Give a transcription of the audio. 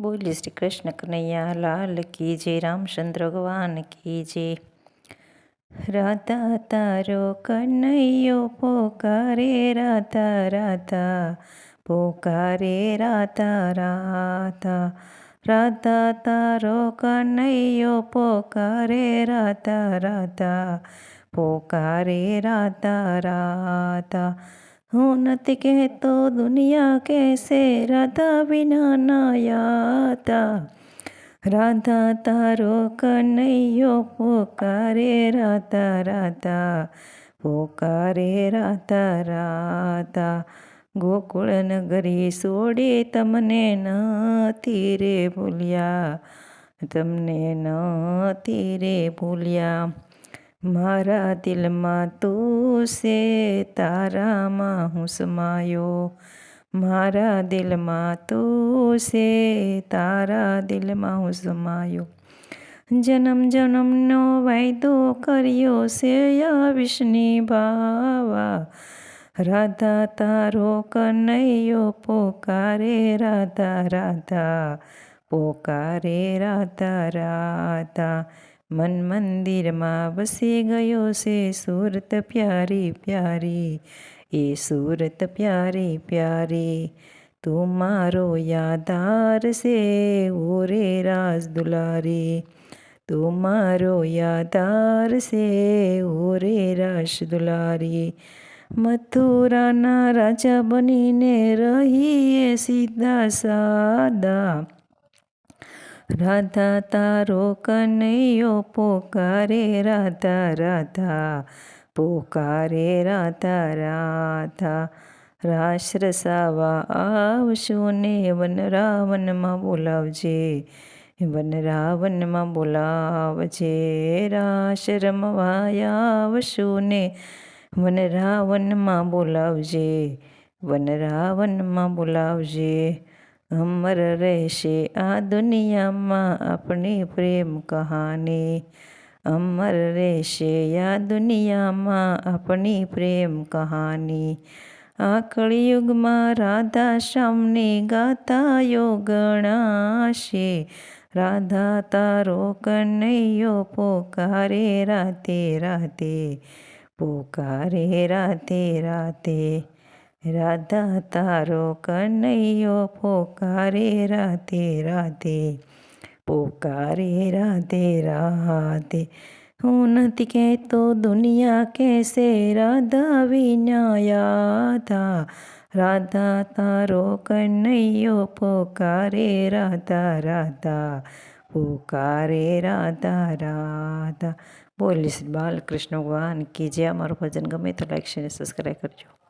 बोल श्री कृष्ण कन्हैया, लाल की जय रामचंद्र भगवान की जय राधा तारो कन्हैयो, पोकारे राधा राधा, पोकारे राधा राधा। राधा तारो कन्हैयो, पोकारे राधा राधा, पोकारे राधा राधा। રાધા હું નથી કહેતો દુનિયા કેસે રાધા વિના નાયાતા રાધા તારો કનૈયો પોકારે રાધા રાધા પોકારે રાધા રાધા ગોકુળ નગરી છોડી તમને નથી રે ભૂલ્યા તમને નથી રે ભૂલ્યા મારા દિલમાં તું છે તારામાં હું સમાયો મારા દિલમાં તું છે તારા દિલમાં હું સમાયો જન્મ જન્મનો વાયદો કર્યો છે વિષ્ણી બાવા રાધા તારો કનૈયો પોકારે રાધા રાધા. પોકારે રાધા રાધા. મન મંદિરમાં વસી ગયો છે સુરત પ્યારી પ્યારી, એ સુરત પ્યારી પ્યારી. તું મારો યાદાર છે, ઓરે રાજ દુલારી. તું મારો યાદાર છે, ઓરે રાસ દુલારી. મથુરાના રાજા બનીને રહીએ સીધા સાદા રાધા તારો કનૈયો પોકારે, રાધા રાધા, પોકારે, રાધા રાધા. રાસ રસાવા આવશું ને વન રાવનમાં બોલાવજે વન રાવનમાં બોલાવજે. રાશ્રમ રમવા આવશું ને વન રાવનમાં બોલાવજે વન રાવનમાં બોલાવજે. અમર રહેશે આ દુનિયામાં આપણી પ્રેમ કહાની. અમર રહેશે આ દુનિયામાં આપણી પ્રેમ કહાની. આ કળિયુગમાં રાધા શ્યામની ગાતા યોગણાશે રાધા તારો કનૈયો પોકારે રાતે રાતે. પોકારે રાતે રાતે. राधा तारो कन्हैयो, पोकारे राधे राधे, पोकारे राधे राधे। उन्नति के तो दुनिया कैसे राधा विनायाधा राधा तारो कन्हैयो, पोकारे राधा राधा, पुकारे राधा राधा। बोल श्री बाल कृष्ण भगवान की जय। हमारो भजन गमे तो लाइक शेयर सब्सक्राइब करजो।